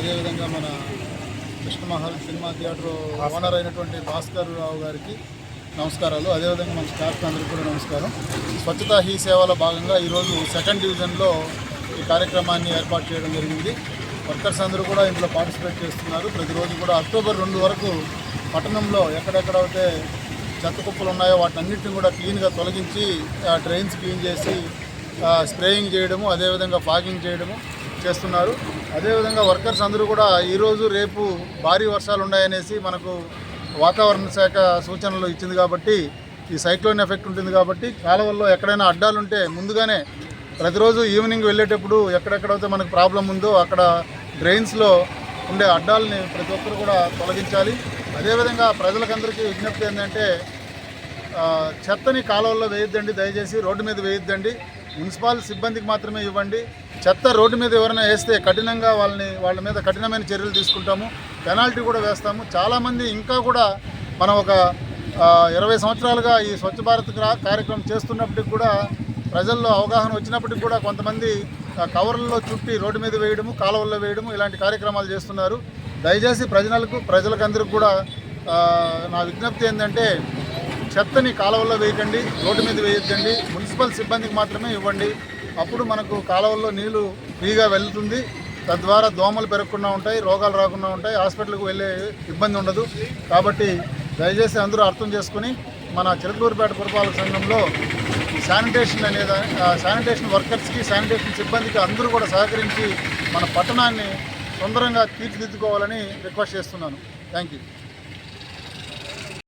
అదేవిధంగా మన Krishnamahal cinema theatre owner అయినటువంటి భాస్కర్ రావు గారికి నమస్కారాలు. అదేవిధంగా మన స్టాఫ్ అందరికీ కూడా నమస్కారం. స్వచ్ఛతా హీ సేవలో భాగంగా ఈరోజు సెకండ్ డివిజన్లో ఈ కార్యక్రమాన్ని ఏర్పాటు చేయడం జరిగింది. వర్కర్స్ అందరూ కూడా ఇందులో పార్టిసిపేట్ చేస్తున్నారు. ప్రతిరోజు కూడా అక్టోబర్ రెండు వరకు పట్టణంలో ఎక్కడెక్కడైతే చెత్త కుప్పలు ఉన్నాయో వాటన్నిటిని కూడా క్లీన్గా తొలగించి ఆ డ్రైన్స్ క్లీన్ చేసి స్ప్రేయింగ్ చేయడము అదేవిధంగా ఫాగింగ్ చేయడము చేస్తున్నారు. అదేవిధంగా వర్కర్స్ అందరూ కూడా ఈరోజు రేపు భారీ వర్షాలు ఉన్నాయనేసి మనకు వాతావరణ శాఖ సూచనలు ఇచ్చింది కాబట్టి ఈ సైక్లోన్ ఎఫెక్ట్ ఉంటుంది కాబట్టి కాలువల్లో ఎక్కడైనా అడ్డాలుంటే ముందుగానే ప్రతిరోజు ఈవినింగ్ వెళ్ళేటప్పుడు ఎక్కడెక్కడైతే మనకు ప్రాబ్లం ఉందో అక్కడ డ్రైన్స్లో ఉండే అడ్డాలని ప్రతి ఒక్కరు కూడా తొలగించాలి. అదేవిధంగా ప్రజలకందరికీ విజ్ఞప్తి ఏంటంటే చెత్తని కాలువల్లో వేయొద్దండి దయచేసి రోడ్డు మీద వేయొద్దండి. మున్సిపాల్ సిబ్బందికి మాత్రమే ఇవ్వండి. చెత్త రోడ్డు మీద ఎవరైనా వేస్తే కఠినంగా వాళ్ళని వాళ్ళ మీద కఠినమైన చర్యలు తీసుకుంటాము. పెనాల్టీ కూడా వేస్తాము. చాలామంది ఇంకా కూడా మనం ఒక ఇరవై సంవత్సరాలుగా ఈ స్వచ్ఛ భారత్ కార్యక్రమం చేస్తున్నప్పటికి కూడా ప్రజల్లో అవగాహన వచ్చినప్పటికి కూడా కొంతమంది కవర్లలో చుట్టి రోడ్డు మీద వేయడము కాలువల్లో వేయడము ఇలాంటి కార్యక్రమాలు చేస్తున్నారు. దయచేసి ప్రజలకు ప్రజలకందరికీ కూడా నా విజ్ఞప్తి ఏంటంటే చెత్తని కాలువల్లో వేయకండి రోడ్డు మీద వేయొద్దండి. మున్సిపల్ సిబ్బందికి మాత్రమే ఇవ్వండి. అప్పుడు మనకు కాలువల్లో నీళ్ళు ఫ్రీగా వెళ్తుంది. తద్వారా దోమలు పెరగకుండా ఉంటాయి రోగాలు రాకుండా ఉంటాయి హాస్పిటల్కి వెళ్ళే ఇబ్బంది ఉండదు. కాబట్టి దయచేసి అందరూ అర్థం చేసుకుని మన చిలకలూరుపేట పురపాలక సంఘంలో శానిటేషన్ అనేది శానిటేషన్ వర్కర్స్కి శానిటేషన్ సిబ్బందికి అందరూ కూడా సహకరించి మన పట్టణాన్ని తొందరగా తీర్చిదిద్దుకోవాలని రిక్వెస్ట్ చేస్తున్నాను. Thank you